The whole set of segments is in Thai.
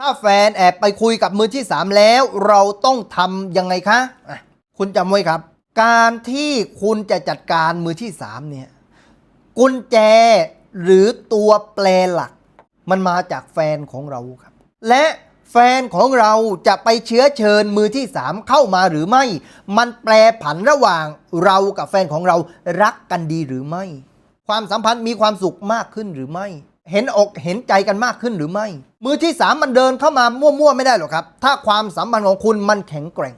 ถ้าแฟนแอบไปคุยกับมือที่ 3 แล้ว เราต้องทำยังไงคะะคุณจำไว้ครับ การที่คุณจะจัดการมือที่ 3 เนี่ยกุญแจหรือตัวแปรหลัก มันมาจากแฟนของเราครับ และแฟนของเราจะไปเชื้อเชิญมือที่ 3 เข้ามาหรือไม่ มันแปรผันระหว่างเรากับแฟนของเรารักกันดีหรือไม่ ความสัมพันธ์มีความสุขมากขึ้นหรือไม่ เห็นอกเห็นใจกันมากขึ้นหรือไม่ มือที่3มันเดินเข้ามามั่วๆไม่ได้หรอกครับ ถ้าความสัมพันธ์ของคุณมันแข็งแกร่ง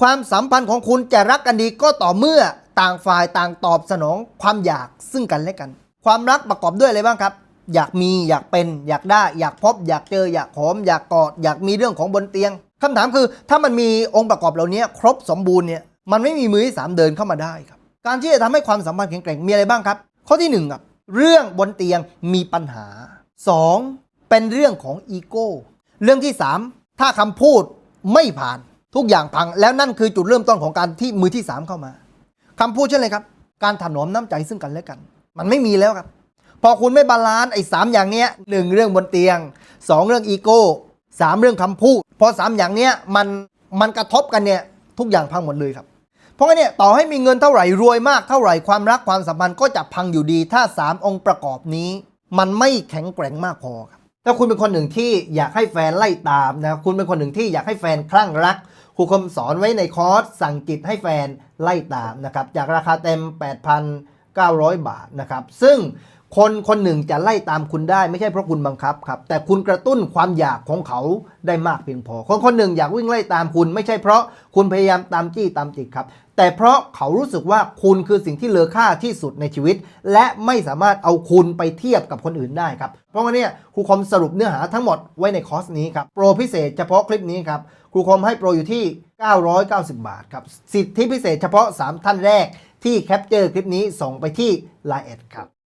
ความสัมพันธ์ของคุณจะรักกันดีก็ต่อเมื่อต่างฝ่ายต่างตอบสนองความอยากซึ่งกันและกัน ความรักประกอบด้วยอะไรบ้างครับ อยากมีอยากเป็นอยากได้อยากพบ อยากเจออยากหอมอยากกอดอยากมีเรื่องของบนเตียงคำถามคือถ้ามันมีองค์ประกอบเหล่านี้ครบสมบูรณ์เนี่ยมันไม่มีมือที่สามเดินเข้ามาได้ครับ การที่จะทำให้ความสัมพันธ์แข็งแกร่งมีอะไรบ้างครับ ข้อที่หนึ่งครับ เรื่องบนเตียงมีปัญหาสองเป็นเรื่องของอีโก้ เรื่องที่สามถ้าคำพูดไม่ผ่านทุกอย่างพัง แล้วนั่นคือจุดเริ่มต้นของการที่มือที่สามเข้ามาคำพูดเช่นไรครับ การถนอมน้ำใจซึ่งกันและกัน มันไม่มีแล้วครับ พอคุณไม่บาลานซ์ไอ้สามอย่างเนี้ยหนึ่งเรื่องบนเตียงสองเรื่องอีโก้สามเรื่องคำพูด พอสามอย่างเนี้ยมันมันกระทบกันเนี่ยทุกอย่างพังหมดเลยครับ ราะงั้นเนี่ยต่อให้มีเงินเท่าไหร่รวยมากเท่าไหร่ความรักความสัมพันธ์ก็จะพังอยู่ดี ถ้าสามองค์ประกอบนี้ มันไม่แข็งแกร่งมากพอครับถ้าคุณเป็นคนหนึ่งที่อยากให้แฟนไล่ตามนะคุณเป็นคนหนึ่งที่อยากให้แฟนคลั่งรักครูคมสอนไว้ในคอร์สสั่งจิตให้แฟนไล่ตามนะครับจากราคาเต็ม 8,900 บาทนะครับซึ่ง คนคนหนึ่งจะไล่ตามคุณได้ไม่ใช่เพราะคุณบังคับครับ แต่คุณกระตุ้นความอยากของเขาได้มากเพียงพอ คนคนหนึ่งอยากวิ่งไล่ตามคุณ ไม่ใช่เพราะคุณพยายามตามจี้ตามจิกครับ แต่เพราะเขารู้สึกว่าคุณคือสิ่งที่เลอค่าที่สุดในชีวิต และไม่สามารถเอาคุณไปเทียบกับคนอื่นได้ครับ เพราะงั้นเนี่ยครูคอมสรุปเนื้อหาทั้งหมดไว้ในคอร์สนี้ครับโปรพิเศษเฉพาะคลิปนี้ครับครูคอมให้โปรอยู่ที่ 990 บาทครับสิทธิพิเศษเฉพาะ 3 ท่านแรกที่แคปเจอร์คลิปนี้ส่งไปที่ Line แอดครับ